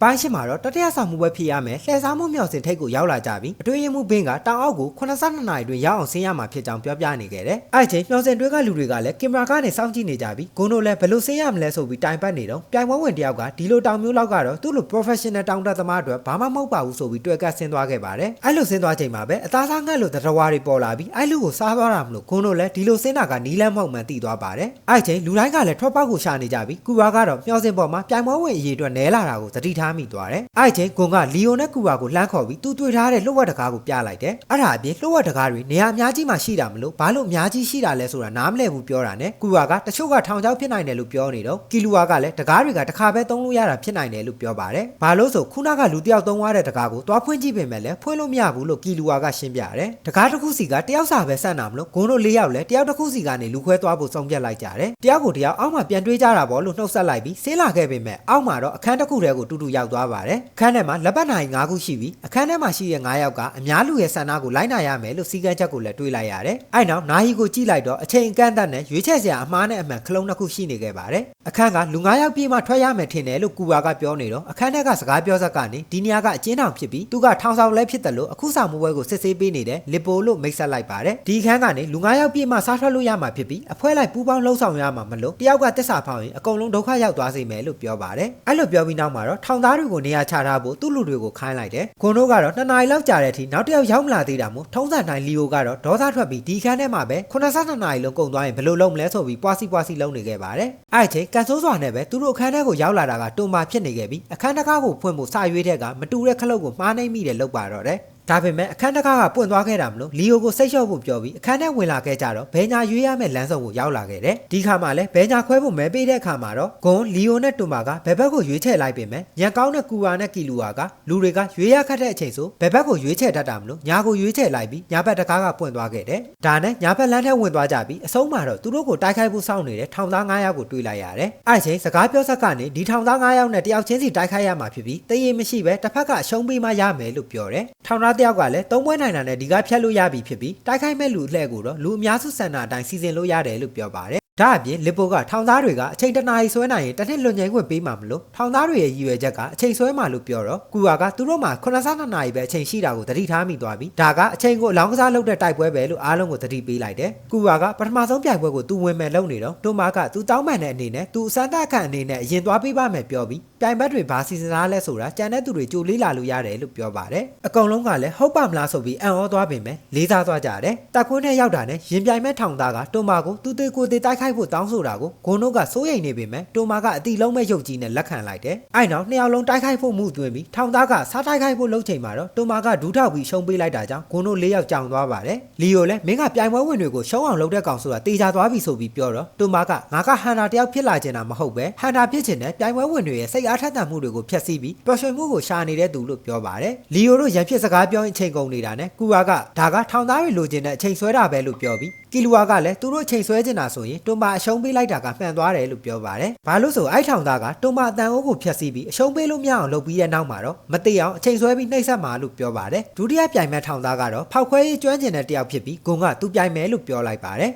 အပိုင်းရှင်းမှာတော့တတိယဆောင်မှုပဲဖြစ်ရမယ်လှည့်စားမှုမြောက်စင်ထိတ်ကိုရောက်လာကြပြီးအတွင်းရင်မှုဘင်းကတောင်အောက်ကို82နာရီတွင်ရောက်အောင်ဆင်းရမှာဖြစ်ကြောင်းပြောပြနေခဲ့တယ်အဲ့အချိန်မြောက်စင်တွဲကလူတွေကလည်းကင်မရာကနေစောင့်ကြည့်နေကြပြီးဂုံတို့လည်းဘယ်လိုဆင်းရမလဲဆိုပြီးတိုင်ပတ်နေတော့ပြိုင်ပွဲဝင်တယောက်ကဒီလိုတောင်မျိုးလောက်ကတော့သူ့လို professional တောင်တက်သမားအတွက်ဘာမှမဟုတ်ပါဘူးဆိုပြီးတွေ့ကပ်ဆင်းသွားခဲ့ပါတယ်အဲ့လိုဆင်းသွားချိန်မှာပဲအသားစားငတ်လို့တတဝါတွေပေါ်လာပြီးအဲ့လူကိုစားသွားတာမလို့ဂုံတို့လည်းဒီလိုဆင်းတာကနီးလန်းမဟုတ်မှန်သိသွားပါတယ်အဲ့အချိန်လူတိုင်းကလည်းထွက်ပေါက်ကိုရှာနေကြပြီးကူဘာကတော့မျောစင်ပေါ်မှာပြိုင်ပွဲဝင်အရေးအတွက်နဲလာတာကိုသတိထားမိသွားတယ်အဲ့အချိန်ဂုံကလီယိုနဲ့ကူဘာကိုလှမ်းခေါ်ပြီးသူတွေ့ထားတဲ့လှုပ်ဝက်တကားကိုပြလိုက်တယ်အဲ့ဒါအပြင်လှုပ်ဝက်တကားတွေနေရာအများကြီးမှရှိတာမလို့ဘာလို့အများကြီးရှိတာလဲဆိုတာနားမလည်ဘူးပြောတာနဲ့ကူဘာကတချို့ကထောင်ချောက်ဖြစ်နိုင်တယ်လို့ပြောနေတော့ကီလူဝါကလည်းတကားတွေကတစ်ခါပဲသုံးလို့ရတာဖြစ်နိုင်တယ်လို့ပြောပါတယ်ဘာလို့ဆိုခုနကလူတစ်ယောက်သုံးသွားတဲ့တကားကိုသွားဖွင့်ကြည့်ပေမဲ့လည်းဖွင့်လို့မရဘူးလို့ကီလူဝါကရှင်းပြတယ်တကားတစ်ခုစီကတယောက်စာပဲဆက်နာမလို့ဂုံတို့၄ယောက်လည်းတယောက်တစ်ခုစီကနေလူခွဲသွားဖို့ဆုံးဖြတ်လိုက်ကြတယ်တယောက်ကိုတယောက်အောက်မှာပြန်တွေးကြတာပေါ့လို့နှုတ်ဆက်လိုက်ပြီးဆေးလာခဲ့ပေမဲ့အောက်မှာတော့အခန်းတစ်ခုတည်းကိုတူတူရောက်သွားပါတယ်အခန်းထဲမှာလက်ပတ်နိုင်၅ခုရှိပြီးအခန်းထဲမှာရှိတဲ့၅ယောက်ကအများလူရဲ့ဆန္ဒကိုလိုက်နာရမယ်လို့စီကံချက်ကိုလည်းတွေးလိုက်ရတယ်အဲ့နောက်နာဟီကိုကြည့်လိုက်တော့အချိန်အကန့်အသတ်နဲ့ရွေးချယ်စရာအမှားနဲ့အမှန်ခလုံးတစ်ခုရှိနေခဲ့ပါတယ်အခန်းကလူ၅ယောက်ပြည့်မှထွက်ရမယ်ထင်တယ်လို့ကူဘာကပြောနေတော့အခန်းထဲကစကားပြောစက်ကနေဒီနေရာကအကျဉ်းထောင်ဖြစ်ပြီးသူကထောင်ဆောင်လဲဖြစ်တယ်လို့အခုဆောင်မှုပွဲကိုစစ်ဆေးပေးနေတဲ့လီပိုလို့မိတ်ဆက်လိုက်ပါတယ်ဒီအခန်းကနေလူ၅ယောက်ပြည့်မှစားထွက်လို့ရမှာဖြစ်ပြီးအဖွဲလိုက်ပူးပေါင်းလှုပ်ဆောင်ရမှာမလို့တယောက်ကတက်စာဖောင်းရင်အကုန်လုံးဒုက္ခရောက်သွားစေမယ်လို့ပြောပါတယ်အဲ့လိုပြောပြီးနောက်မှာတော့ထောင်သားတွေကိုနေရာချထားဖို့သူ့လူတွေကိုခိုင်းလိုက်တယ်ဂွန်တို့ကတော့နှစ်နာရီလောက်ကြာတဲ့အထိနောက်တစ်ယောက်ရောက်မလာသေးတာမို့ထုံးစံတိုင်းလီယိုကတော့ဒေါသထွက်ပြီးဒီခန်းထဲမှာပဲ82နာရီလုံးကုန်သွားရင်ဘယ်လိုလုပ်မလဲဆိုပြီးပွားစီပွားစီလုံးနေခဲ့ပါတယ်အဲ့အချိန်ကန်ဆိုးစွာနဲ့ပဲသူတို့အခန်းထဲကိုရောက်လာတာကတုံမာဖြစ်နေခဲ့ပြီးအခန်းတကားကိုဖွင့်ဖို့စာရွေးတဲ့ကမတူတဲ့ခလုတ်ကိုမှားနိုင်မိတယ်လို့ပါတော့တယ် ဒါပေမဲ့အခန်းတကားကပွင့်သွားခဲ့တာမလို့လီယိုကိုစိတ်လျှော့ဖို့ပြောပြီးအခန်းထဲဝင်လာခဲ့ကြတော့ဘဲညာရွေးရမယ့်လမ်းစုံကိုရောက်လာခဲ့တယ်ဒီခါမှလည်းဘဲညာခွဲဖို့မဲပေးတဲ့အခါမှာတော့ဂွန်လီယိုနဲ့တူမာကဘယ်ဘက်ကိုရွေးချယ်လိုက်ပေမဲ့ညံကောင်းတဲ့ကူဝါနဲ့ကီလူဝါကလူတွေကရွေးရခတ်တဲ့အချိန်ဆိုဘယ်ဘက်ကိုရွေးချယ်တတ်တာမလို့ညာကိုရွေးချယ်လိုက်ပြီးညာဘက်တကားကပွင့်သွားခဲ့တယ်ဒါနဲ့ညာဘက်လမ်းထဲဝင်သွားကြပြီးအဆုံးမှာတော့သူတို့ကိုတိုက်ခိုက်ဖို့စောင့်နေတဲ့ထောင်သား9ယောက်ကိုတွေ့လိုက်ရတယ်အဲ့ချိန်စကားပြောဆက်ကနေဒီထောင်သား9ယောက်နဲ့တယောက်ချင်းစီတိုက်ခိုက်ရမှာဖြစ်ပြီးတရေမရှိပဲတစ်ဖက်ကအရှုံးပေးမှရမယ်လို့ပြောတယ်ထောင်သားတယောက်ကလည်းသုံးပွဲနိုင်တာနဲ့ဒီကဖြတ်လို့ရပြီဖြစ်ပြီးတိုက်ခိုက်မဲ့လူအလှည့်ကိုတော့လူအများစုစံတာအတိုင်းစီစဉ်လို့ရတယ်လို့ပြောပါတယ် ဒါအပြင်လစ်ပိုကထောင်သားတွေကအချိန်တနာရီဆွဲနိုင်ရင်တစ်နှစ်လွန်ငယ်ခွင့်ပေးမှာမလို့ထောင်သားတွေရဲ့ရည်ရွယ်ချက်ကအချိန်ဆွဲမှာလို့ပြောတော့ကူဝါကသူတို့မှာ92နာရီပဲအချိန်ရှိတာကိုသတိထားမိသွားပြီးဒါကအချိန်ကိုအလောင်းကစားလုပ်တဲ့တိုက်ပွဲပဲလို့အားလုံးကိုသတိပေးလိုက်တယ်ကူဝါကပထမဆုံးပြိုင်ပွဲကိုသူဝင်မယ်လုပ်နေတော့တိုမာကသူတောင်းပန်တဲ့အနေနဲ့သူအစမ်းတက်ခန့်အနေနဲ့အရင်သွားပေးပါမယ်ပြောပြီးပြိုင်ဘက်တွေဘာစီစဉ်ထားလဲဆိုတာကြံတဲ့သူတွေကြိုလေးလာလို့ရတယ်လို့ပြောပါတယ်အကုန်လုံးကလည်းဟုတ်ပါမလားဆိုပြီးအံ့ဩသွားပေမဲ့လေးစားသွားကြတယ်တက်ခွန်းထဲရောက်တာနဲ့ရင်ပြိုင်မဲ့ထောင်သားကတိုမာကိုသူသေးကိုသေးတိုက်ခိုက်ဖို့တောင်းဆိုတာကိုဂွန်တို့ကစိုးရိမ်နေပေမဲ့တိုမာကအတိလုံးမဲ့ရုပ်ကြီးနဲ့လက်ခံလိုက်တယ်အဲ့နောက်နှစ်ယောက်လုံးတိုက်ခိုက်ဖို့မှုသွင်းပြီးထောင်သားကစားတိုက်ခိုက်ဖို့လှုပ်ချိန်မှာတော့တိုမာကဒူးထောက်ပြီးရှုံးပေးလိုက်တာကြောင့်ဂွန်တို့လေးယောက်ကြောင်သွားပါတယ်လီယိုလည်းမင်းကပြိုင်ပွဲဝင်တွေကိုရှုံးအောင်လုပ်တဲ့ကောင်ဆိုတာတေချာသွားပြီဆိုပြီးပြောတော့တိုမာကငါကဟန်နာတယောက်ဖြစ်လာချင်တာမဟုတ်ပဲဟန်နာဖြစ်ချင်တဲ့ပြိုင်ပွဲဝင်တွေရဲ့စိတ်အားထက်သန်မှုတွေကိုဖျက်ဆီးပြီးပျော်ရွှင်မှုကိုရှာနေတဲ့သူလို့ပြောပါတယ်လီယိုတို့ရန်ဖြစ်စကားပြောရင်အချိန်ကုန်နေတာနဲ့ကူဝါကဒါကထောင်သားတွေလိုချင်တဲ့အချိန်ဆွဲတာပဲလို့ပြောပြီးကီလူဝါကလည်းသူတို့အချိန်ဆွဲချင်တာဆိုရင်တွန်မာအရှုံးပေးလိုက်တာကမှန်သွားတယ်လို့ပြောပါတယ်ဘာလို့ဆိုအဲ့ထောင်သားကတွန်မာအတန်အိုးကိုဖျက်ဆီးပြီးအရှုံးပေးလို့မရအောင်လုပ်ပြီးတဲ့နောက်မှာတော့မတိအောင်အချိန်ဆွဲပြီးနှိပ်စက်မှာလို့ပြောပါတယ်ဒုတိယပြိုင်မဲ့ထောင်သားကတော့ဖောက်ခွဲရေးကျွမ်းကျင်တဲ့တယောက်ဖြစ်ပြီးဂုံကသူပြိုင်မယ်လို့ပြောလိုက်ပါတယ်